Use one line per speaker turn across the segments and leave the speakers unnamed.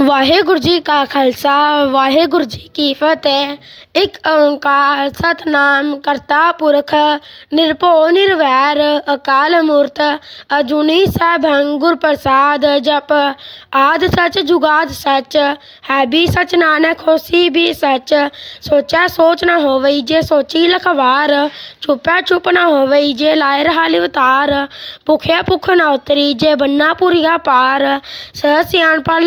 ਵਾਹਿਗੁਰੂ ਜੀ ਕਾ ਖਾਲਸਾ, ਵਾਹਿਗੁਰੂ ਜੀ ਕੀ ਫਤਿਹ। ਇੱਕ ਓੰਕਾਰ ਸਤਨਾਮ ਕਰਤਾ ਪੁਰਖ, ਨਿਰਭਉ ਨਿਰਵੈਰ, ਅਕਾਲ ਮੂਰਤ, ਅਜੂਨੀ ਸੈਭੰ ਗੁਰ ਪ੍ਰਸਾਦ ਜਪ। ਆਦ ਸਚ ਜੁਗਾਦ ਸਚ, ਹੈ ਵੀ ਸਚ ਨਾਨਕ, ਹੋਸੀ ਵੀ ਸਚ। ਸੋਚੈ ਸੋਚ ਨਾ ਹੋਵਈ ਜੇ ਸੋਚੀ ਲਖਵਾਰ, ਚੁਪੈ ਚੁਪ ਨਾ ਹੋਵਈ ਜੇ ਲਾਇ ਰਹਾ ਲਿਵਤਾਰ ਭੁਖਿਆ ਭੁਖ ਨਾ ਉਤਰੀ ਜੇ ਬੰਨਾ ਪੁਰੀਆ ਪਾਰ, ਸਹ ਸਿਆਣਪਾ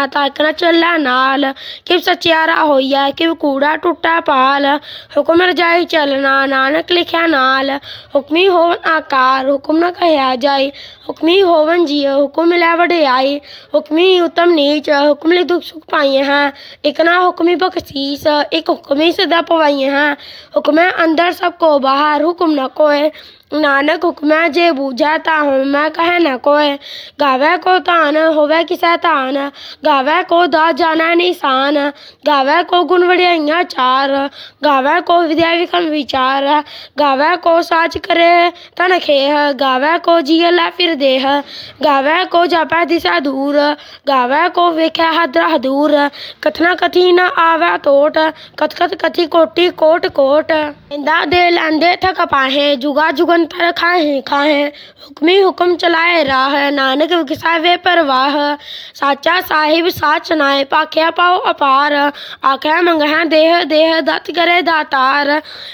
ਲਖੋਹਾ ਤੱਕ ਨ ਚੱਲੈ ਨਾਲ ਕਿਵ ਸਚਿਆਰਾ ਹੋਇਆ ਕਿਵ ਕੂੜਾ ਟੁੱਟਾ ਪਾਲ। ਹੁਕਮ ਰਜਾਈ ਚੱਲਣਾ, ਨਾਨਕ ਲਿਖਿਆ ਨਾਲ। ਹੁਕਮੀ ਹੋਵਨ ਆਕਾਰ, ਹੁਕਮ ਨ ਕਹਿਆ ਜਾਏ। हुक्मी होवन जिय हुक्म मिलावट आई हुक्मी उत्तम नीच, हुक्म ले दुख सुख पाई हैं। इकना हुक्मी बख्शीस, एक हुक्मी सदा पवाई हैं। हुक्म अंदर सबको बाहर हुक्म न कोय नानक हुक्म जे बूझा ताहू मैं कह न कोय गावे को तान, होवे किसे तान। गावे को दा जाना निशान। गावे को गुण वड़ियाइया चार। गावे को विद्या विक्रम विचार। गावे को साच करे तन खेह। गावे को जिय फिर देह। गावे को जापे ದೇಹ ಗಾವ್ಯಾಕೋ ಜಪಾದಿಸ ದೂರ ಗಾವ್ಯಾಕೋ ವಿಖ್ಯಾದ್ರ दूर। कथना कथी न आवे तोट। कथ कथ कथी कोटी कोट कोट। इंदा दे लांदे थक पाहे। जुगा जुगंतर खाहे खाहे। हुक्मी हुक्म चलाए राह। नानक विकसा वे परवाह। साचा साहिब साच नाए पाख्या पाओ अपार। आख्या मंगह देह देह दत करे दातार।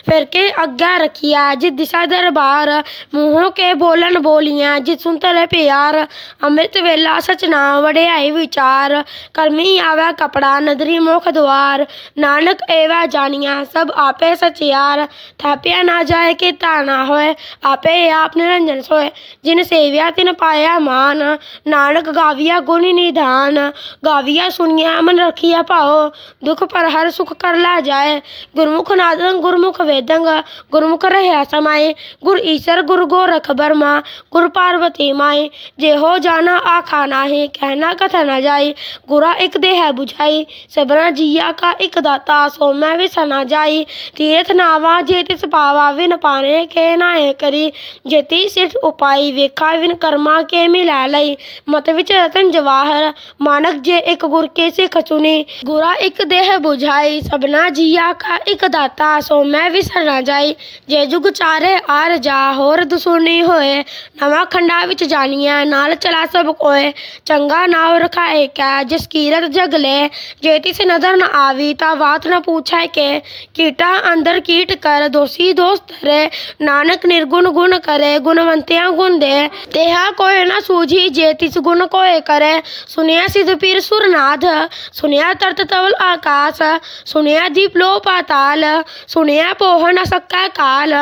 फिर के अग्ञा रखिया जिस दिशा दरबार। मुँहों के बोलन बोलियाँ जिस सुन ਤਰ ਪਿਆਰ, ਅੰਮ੍ਰਿਤ ਵੇਲਾ ਸਚ ਨਾਮ ਵਡਿਆਈ ਵਿਚਾਰ ਕਰਮੀ ਆਵਾ ਕਪੜਾ, ਨਦਰੀ ਮੁਖ ਦੁਆਰ, ਨਾਨਕ ਏਵਾ ਜਾਣੀਆਂ, ਸਭ ਆਪੇ ਸਚਿਆਰ ਥਾਪਿਆ ਨਾ ਜਾਏ ਕਿ ਤਾਣਾ ਹੋਏ, ਆਪੇ ਆਪ ਨਿਰੰਜਨ ਸੋਏ, ਜਿਨ ਸੇਵਿਆ ਤਿਨ ਪਾਇਆ ਮਾਨ, ਨਾਨਕ ਗਾਵੀਆ ਗੁਣ ਨਿਧਾਨ, ਗਾਵੀਆ ਸੁਣਿਆ ਮਨ ਰਖੀਆ ਭਾਓ ਦੁਖ ਪਰ ਹਰ ਸੁਖ ਕਰ ਲਾ ਜਾਏ, ਗੁਰਮੁਖ ਨਾਦੰ ਗੁਰਮੁਖ ਵੇਦੰਗ, ਗੁਰਮੁਖ ਰਹਿਆ ਸਮਾਏ, ਗੁਰ ਈਸ਼ਰ ਗੁਰ ਗੋਰਖ ਬਰਮਾ, ਗੁਰ ਪਾਰਵਤ प्रतिमाएं जेहो जाना आखा नाहे कहना कथा न जाए ਗੁਰਾ ਇਕ ਦੇ ਹੈ 부ਝਾਈ ਸਬਰਾਂ ਜੀਆ ਕਾ ਇਕ ਦਾਤਾ, ਸੋ ਮੈਂ ਵਿਸਨਾ ਜਾਈ। ਤੀਰਥ ਨਾਵਾ, ਜੇ ਤਿਸ ਪਾਵਾ ਵਿਨ ਪਾਣੇ ਕੇ ਨਾਏ ਕਰੀ। ਜੇਤੀ ਸਿਰਠ ਉਪਾਈ, ਵੇਖਾ ਵਿਨ ਕਰਮਾ ਕੇ ਮਿਲਾ ਲਈ। ਮਤ ਵਿੱਚ ਰਤਨ ਜਵਾਹਰ, ਮਾਨਕ ਜੇ ਇਕ ਗੁਰ ਕੇ ਸਿਖ ਚੁਨੀ ਗੁਰਾ ਇਕ ਦੇਹ 부ਝਾਈ ਸਬਨਾ ਜੀਆ ਕਾ ਇਕ ਦਾਤਾ, ਸੋ ਮੈਂ ਵਿਸਨਾ ਜਾਈ। ਜੇ ਜੁਗ ਚਾਰੇ ਆਰ ਜਾ, ਹੋਰ ਦਸੂਨੀ ਹੋਏ। ਨਵਾਂ ਖੰਡਾ ਵਿੱਚ ਜਾਣੀਆਂ ਨਾਲ ਚਲਾ ਸਭ ਕੋਏ ਚੰਗਾ ਨਾਉ ਰਖਾਏ ਕੈ ਜਿਸ ਕੀਰਤ ਜਗਲੇ ਜੇ ਤਿਸ ਨਜ਼ਰ ਨ ਆਵੀ ਤਾਂ ਬਾਤ ਨ ਪੁੱਛੈ ਕੇ ਕੀਟਾ ਅੰਦਰ ਕੀਟ ਕਰ ਦੋਸੀ ਦੋਸਤ ਰੇ ਨਾਨਕ ਨਿਰਗੁਣ ਗੁਣ ਕਰੇ ਗੁਣਵੰਤਿਆਂ ਗੁਣ ਦੇ ਤੇਹਾ ਕੋਇ ਨ ਸੂਝੀ ਜੇ ਤਿਸ ਗੁਣ ਕੋਇ ਕਰੇ ਸੁਨਿਆ ਸਿਧ ਪੀਰ ਸੁਰਨਾਥ ਸੁਨਿਆ ਤਰਤ ਤਵਲ ਆਕਾਸ ਸੁਨਿਆ ਦੀਪ ਲੋ ਪਾਤਾਲ ਸੁਨਿਆ ਪੋਹ ਨ ਸਕੈ ਕਾਲ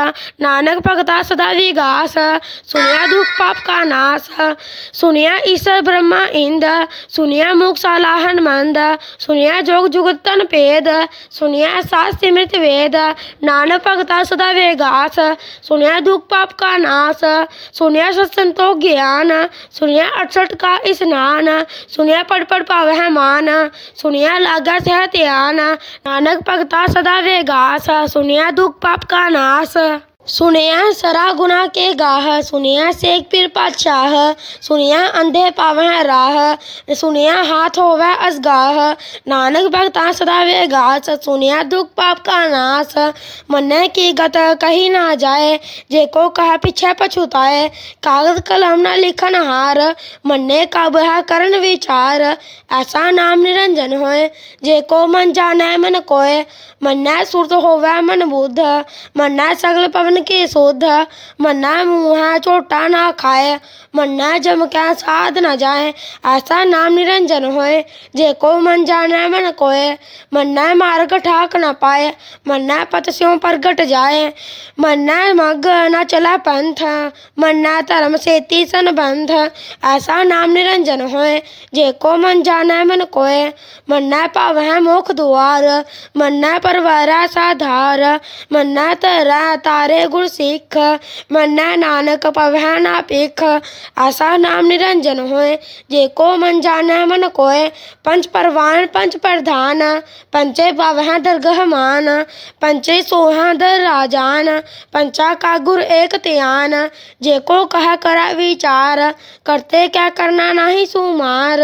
ਨਾਨਕ ਭਗਤਾ ਸਦਾ ਵਿਗਾਸ ਸੁਨਿਆ ਦੁਖ ਪਾਪ ਕਾ का नाश सुनिया ईश्वर ब्रह्मा इंद। सुनिया मुख साला हनुमंद। सुनिया जोग जुगतन पेद। सुनिया सा सिमृत वेद। नानक भगता सदा वेगास। सुनिया दुख पाप का नाश सुनिया सत्संतोष ज्ञान। सुनिया अठसठ का स्नान। सुनिया पड़ पड़ पाव है मान। सुनिया लागा सह ध्यान। नानक भगता सदा वेगास। सुनिया दुख पाप का नाश सुनिया सरा गुना के गाह, सुनिया सेक पीर पाचाह, सुनिया अंधे पावह राह, सुनिया हाथ होवे असगाह। नानक भगता सदा वे गास सुनिया दुख पाप का नाश मन्ने की गत कही ना जाए, जे को कह पीछे पछुताए कागज़ कलम न लिखन हार, मन्ने कब है करण विचार। ऐसा नाम निरंजन होए, जे को मन जाने मन कोय मन्ने सुरत होवे मन बुद्ध, मन्ने सगल पवन मन के शोध मना मुहा, चोटा ना खाए। मना जम क्या साध न जाए। ऐसा नाम निरंजन होए जेको मन जाने मन कोए। मना मार्ग ठाक न पाए, मना पत स्यों घट जाए। मना मग न चला पंथ मन्ना धर्म सेती संबंध ऐसा नाम निरंजन होए जेको मन जाने मन कोए। मना पाव मुख दुआर मन्ना परवरा साधार। मन्ना तरा तारे गुर सिख, मन्ना नानक पवह ना पेख। आशा नाम निरंजन होय, जे को मन जाने मन कोय। पंच परवान पंच प्रधान, पंचे पवह दरगह मान पंचे सोह दर राजान, पंचा का गुर एक त्यान। जे को कह कर विचार, करते क्या करना नहीं सुमार।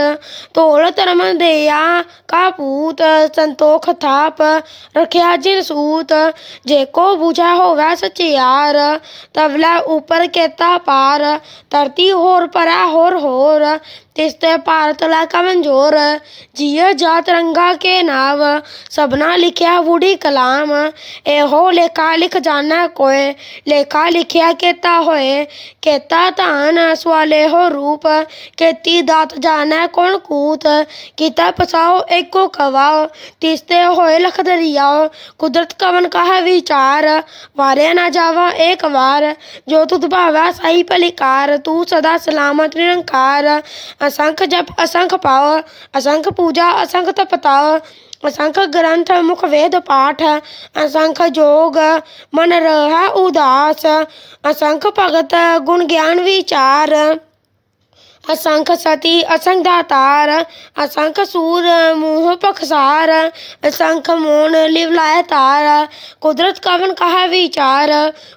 तोल तरम दया का पूत, संतोख थाप, रखिया जिन सूत। जे को बुझा वै सच सचियार तबला ऊपर केता पार धरती होर परा होर होर। इसते भारत लाइ कमज़ोर जीअं जा तिरंगा के नाव सभिना लिखिया वुडी कलाम एहो लेखा लिख जाना कोए लेखा लिखिया कहता होए कहता तान सवाले हो रूप कहती दात जाना कौन कूत कीता पसाओ एको कवाओ तीसते होए लख दरियाओ कुदरत कवन कह विचार वारे ना जावा एक बार जो तुद भावा सही पलिकार तू सदा सलामत निरंकार असंख जप असंख पाव असंख पूजा असंख तपताव असंख ग्रंथ मुख वेद पाठ असंख जोग मन रह उदास असंख भगत गुण ज्ञान विचार असंख सती, असंख दातार, असंख सूर, मुँह पखसार, असंख मोन लिवलाय तार। कुदरत कवन कहा विचार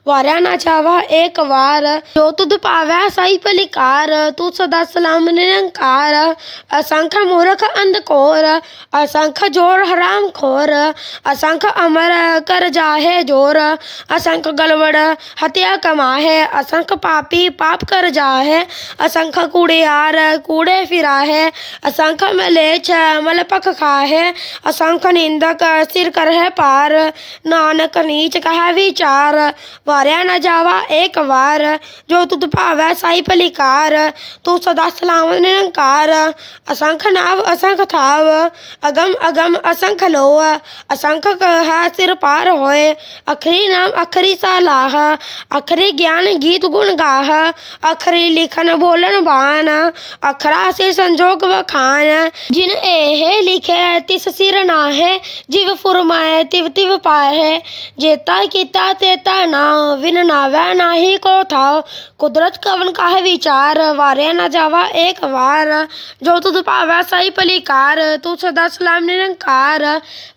वारा ना चावा एक वार। जो तुद पावै सही पलिकार, तू सदा सलाम निरंकार। असंख मूर्ख अंधकोर, असंख ज़ोर हराम खोर। असंख अमर कर जाहे ज़ोर। असंख गलवड़ हत्या कमाहे। असंख पापी पाप कर जाहे। असंख कूड़ियार कूड़े फिरा है, असंख मलेच्छ मल पख खाहे असंख निंदक सिर कर है पार, नानक नीच कह विचार, वारिया न जावा एक वार, जो तुद भावै साई भलिकार तू सदा सलाम निरंकार, असंख नाव, असंख थाव, अगम अगम असंख लोह, असंख है सिर पार होए, अखरी नाम, अखरी सलाह, अखरी ज्ञान गीत गुण गाह, अखरी लिखन बोलन बान जाना अखरा से संजोग व खान। जिन एहे लिखे तिस सिर ना है जिव फुरमाए तिव तिव पाए है जेता किता तेता ना विन ना वह ना ही को था कुदरत कवन का है विचार, वारे न जावा एक वार। जो तुद पावा सही पलिकार, तू सदा सलाम निरंकार।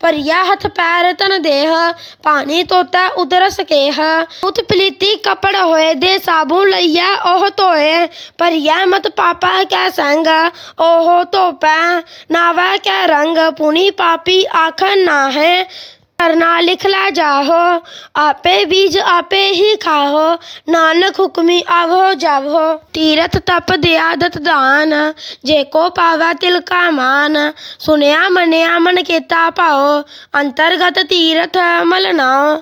पर यह हथ पैर तन देह, पानी तोता उदर सके उत पलीती कपड़ होए दे साबुन लिया ओह तोए पर यह मत पापा के संग ओहु धोपै नावै के रंग पुनी पापी आखन नाहै। करना लिखला जाहो आपे बीज आपे ही खाहो नानक हुक्मी आवो जावो तीरथ तप दया दत दान जेको पावा तिल का मान सुनया मनया मन केता पाओ अंतर्गत तीरथ मल नाओ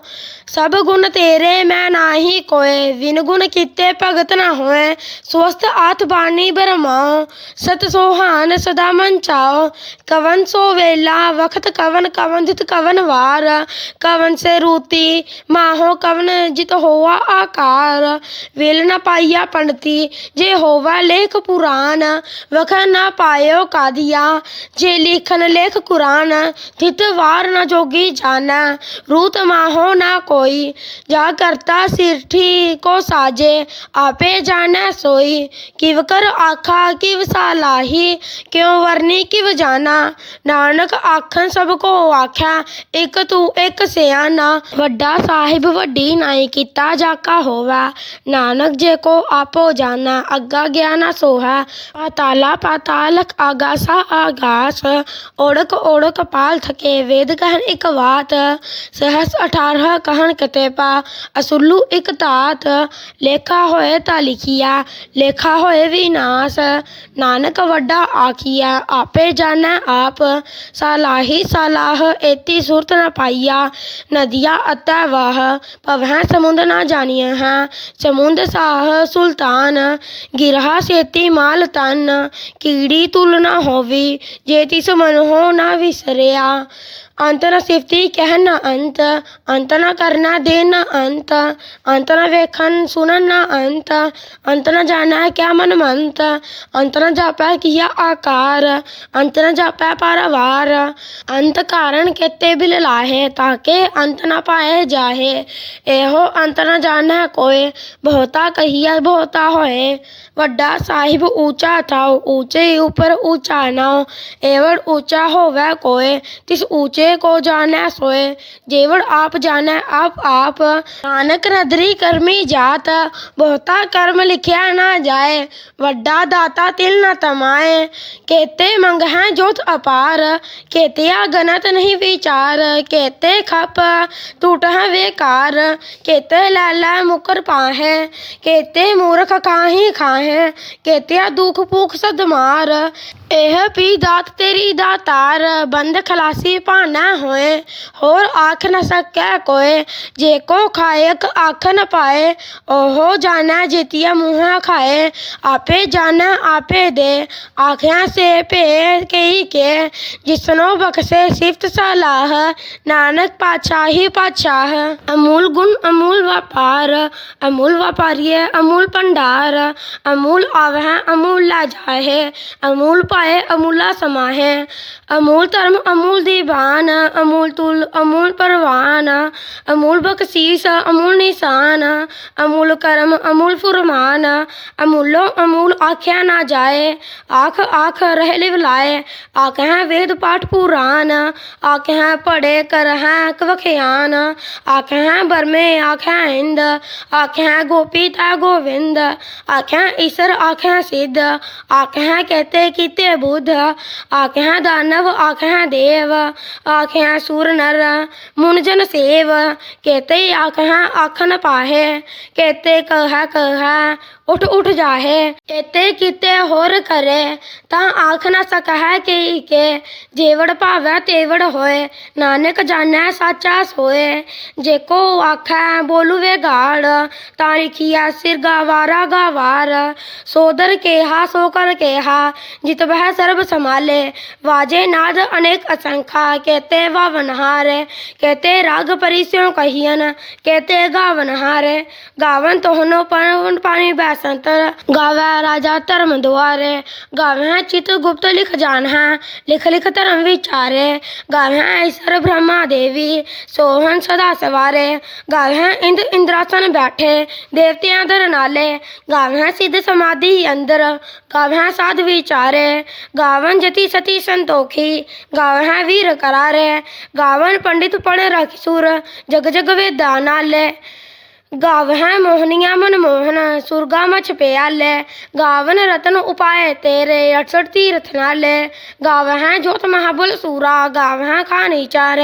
सब गुण तेरे मैं नाही कोय विन गुण किते भगत न होए स्वस्थ आथ बानी बरमाओ सत सोहान सदा मन चाओ कवन सो वेला वक्त कवन कवन जित कवन वार कवन से रूती माहो कवन जित होवा आकार वेल न पाइया पंडती जे होवा लेख पुराण वख न पायो कादिया जे लिखन लेख कुरान थित वार न जोगी जाना रूत माहो ना कोई जा करता सिरठी को साजे आपे जाना सोई किव कर आखा किव सालाही क्यों वरनी किव जाना नानक आखन सबको आख्या एक ਤੂੰ ਇਕ ਸਿਆਣਾ ਵੱਡਾ ਸਾਹਿਬ ਵੱਡੀ ਨਾਈ ਕੀਤਾ ਜਾਕਾ ਹੋਵਾ। ਨਾਨਕ ਜੇਕੋ ਆਪੋ ਜਾਣਾ, ਅੱਗਾ ਗਿਆ ਨਾ ਸੋਹਾ। ਪਾਤਾਲਾ ਪਾਤਾਲਕ ਆਗਾਸਾ ਆਗਾਸ। ਓੜਕ ਓੜਕ ਪਾਲ ਥਕੇ ਵੇਦ ਕਹਿਣ ਇਕ ਬਾਤ ਸਹਸ 18 ਕਹਿਣ ਕਤੇ ਪਾ ਅਸੁੱਲੂ ਇਕ ਤਾਤ ਲੇਖਾ ਹੋਏ ਤਾਂ ਲਿਖਿਆ ਲੇਖਾ ਹੋਏ ਵਿਨਾਸ਼ ਨਾਨਕ ਵੱਡਾ ਆਖੀਆ ਆਪੇ ਜਾਣੈ ਆਪ। ਸਲਾਹੀ ਸਲਾਹ, ਏਤੀ ਸੁਰਤ ਨਾ पाइया, नदिया अतः वह। पवह समुद्र न जानिया। है समुद्र साह सुल्तान, गिरहा सेती माल तन कीड़ी तुल न होवी जे तिस मन हो न विसरिया। अंत न सिफती कहना अंत अंत न करना देना अंत अंत न वेखन सुनना अंत अंत न जाना क्या मन मंत अंत न जापा किया आकार अंत न जापा पारावार अंत कारण केते बिल लाहे ताके अंत न पाए जाहे एहो अंत न जाना कोय बहुता कहिया बहुता होए वड्डा साहिब ऊँचा था ऊँचे ऊपर ऊँचा नाव एवड ऊँचा हो वह कोय तिस ऊँचे जे को जानै सोए जेवर आप जाने आप आप नानक नदरी करमी जात, बहुता कर्म लिखिया ना जाए, वड्डा दाता तिल न तमाए। केते मंगह जोत अपार, केतिया गनत नहीं विचार, केते खप है वेकार, केते लाला मुकर पाहे, केते मूर्ख खाही खाहे, केतिया दुख भूख सदमार ਕੇਤੇ ਮੂਰਖ ਕਾਹੀ ਖਾਹੈ ਕੇਤਿਆ ਦੁਖ ਭੂਖ ਸਦ ਮਾਰ ਇਹ ਪੀ ਦਾਤ ਤੇਰੀ ਦਾਤਾਰ ਬੰਦ ਖਲਾਸੀ ਭਾਣਾ ਹੋਏ ਹੋਰ ਆਖ ਨ ਸਕੈ ਕੋਏ ਜੇ ਕੋ ਖਾਇਕ ਆਖ ਨ ਪਾਏ ਉਹ ਜਾਣੈ ਜਿਤਿਆ ਮੂੰਹ ਖਾਏ ਆਪੇ ਜਾਣੈ ਆਪੇ ਦੇ ਆਖਿਆ ਸੇ ਭੇ ਕਈ ਕੇ ਜਿਸਨੋ ਬਖਸ਼ੇ ਸਿਫਤ ਸਲਾਹ ਨਾਨਕ ਪਾਤਸ਼ਾਹੀ ਪਾਤਸ਼ਾਹ ਅਮੂਲ ਗੁਣ ਅਮੂਲ ਵਪਾਰ ਅਮੂਲ ਵਪਾਰੀਏ ਅਮੂਲ है, अमूला समा है। अमूल धर्म, अमूल दीवान, अमूल तुल, अमूल परवान, अमूल बख्शीस अमूल निशान, अमूल करम, अमूल फुरमान, अमूलो, अमूल आख्या ना जाए, आख आख रह लाए, आख हैं वेद पाठ पुराण, आख हैं पढ़े कर हैं कवख्यान आख हैं बरमे, आख हैं इंद, आख हैं गोपी ता गोविंद, आख हैं ईश्वर, आख हैं सिद्ध, आख हैं कहते, किते ਦਾਨਵ, ਆਖਹਿ ਦੇਵ, ਆਖਹਿ ਸੂਰ ਨਰ, ਮੁਨ ਜਨ ਸੇਵ, ਕੇਤੇ ਆਖਹਿ ਆਖ ਨ ਪਾਹੇ, ਕੇਤੇ ਕਹ ਕਹ ਉਠ ਉਠ ਜਾਹੇ, ਕੇਤੇ ਕੀਤੇ ਹੋਰ ਕਰੇ, ਤਾਂ ਆਖ ਨ ਸਕਹਿ ਕੀ ਕੇ ਜੇਵੜ ਭਾਵੈ ਤੇਵੜ ਹੋਏ, ਨਾਨਕ ਜਾਣੈ ਸਾਚਾ ਸੋਏ, ਜੇ ਕੋ ਆਖੈ ਬੋਲੂ ਵੇ ਗਾੜ, ਤਾਂ ਲਿਖੀਆ ਸਿਰ ਗਾਵਾਰਾ ਗਾਵਾਰ, ਸੋਦਰ ਕੇਹਾ ਸੋ ਕਰ ਕੇਹਾ, ਜਿਤ वह सर्व संभाले। वाजे नाद अनेक असंख्या। कहते वह वनहार। कहते राग परिसों कहियन। कहते गावनहार गावन तो हनो पर पानी बैसंतर। गावे राजा धर्म द्वारे गावे चित गुप्त लिख जान है लिख लिख धर्म विचार। गावे ऐश्वर ब्रह्मा देवी। सोहन सदा सवारे। गावे इंद्र इंद्रासन बैठे। देवतियाँ धर नाले। गावे सिद्ध समाधि अंदर। गावे साध विचार। गावन जति सती संतोखी। गावहा वीर करार। गावन पंडित पण रखिसूर जग जग वे दानाल। गावह मोहनिया मनमोहन सुरगा मछ प्याल। गावन रतन उपाय तेरे अठसठ तीर्थ नाल। गावह ज्योत महाबुल सूरा गावह खानी चार।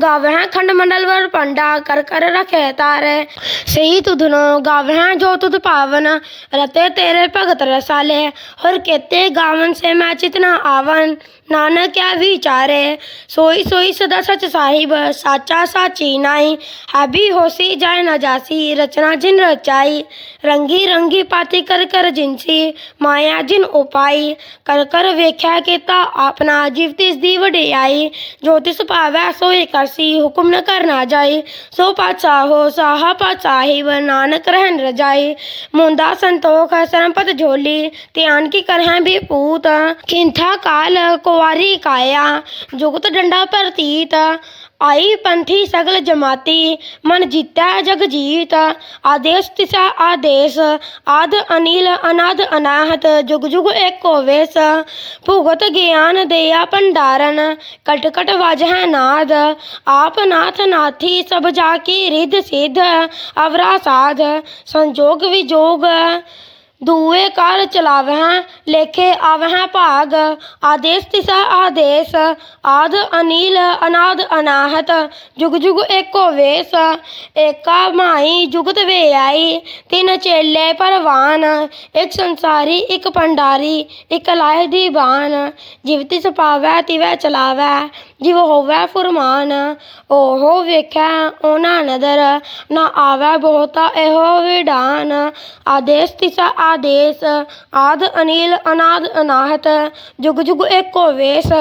गावह खंड मंडल वर पंडा कर कर रखे तारे। सही तुधनो गावह जो तुध पावन, रते तेरे भगत रसाले, और कहते गावन से मैं चितना आवन। नानक क्या विचार? है सोई सोई सदा सच साहिब, साचा साची नाई हबी होसी जाए नजासी रचना जिन रचाई। रंगी रंगी पाती कर कर जिनसी, माया जिन उपाई। कर कर वेख्या केता आपना, जीव तिस दी वडियाई। ज्योतिष पावै सोई करसी, हुक्म न करना जाई। सो पाचा हो साहा पाचाहिब नानक रहन रजाई। मुंदा संतोख सरमपत झोली, ध्यान की करह भी पूत। किंथा काल को सवारी काया, जुगत डंडा प्रतीत। आई पंथी सगल जमाती, मन जीता जग जीत। आदेश तिशा आदेश, आद अनिल, अनाद अनाहत, जुग जुग एक वेश। भुगत ज्ञान दया भंडारन कटकट वजह नाद। आप नाथ नाथी, सब जाकी रिद सिद्ध अवरा साध, संजोग विजोग। दुए कार चलावह, लेखे आवह भाग। आदेश तिसा आदेश, आद अनिल, अनाद अनाहत, जुग जुग एको वेश। एका माई जुगत वे आई तीन चेले परवान। एक संसारी, एक भंडारी, एक लाह दीवान। जीवति सपावै तिवै चलावै। ਜਿਵ ਹੋਵੈ ਫੁਰਮਾਨ, ਓਹੋ ਵੇਖੈ ਉਹਨਾਂ ਨਦਰ, ਨਾ ਆਵੈ ਬਹੁਤਾ ਇਹੋ ਵਿਡਾਨ ਆਦੇਸ਼ ਤਿਸਾ ਆਦੇਸ਼, ਆਦ ਅਨੀਲ ਅਨਾਦ ਅਨਾਹਤ, ਜੁਗ ਜੁਗ ਏਕੋ ਵੇਸ।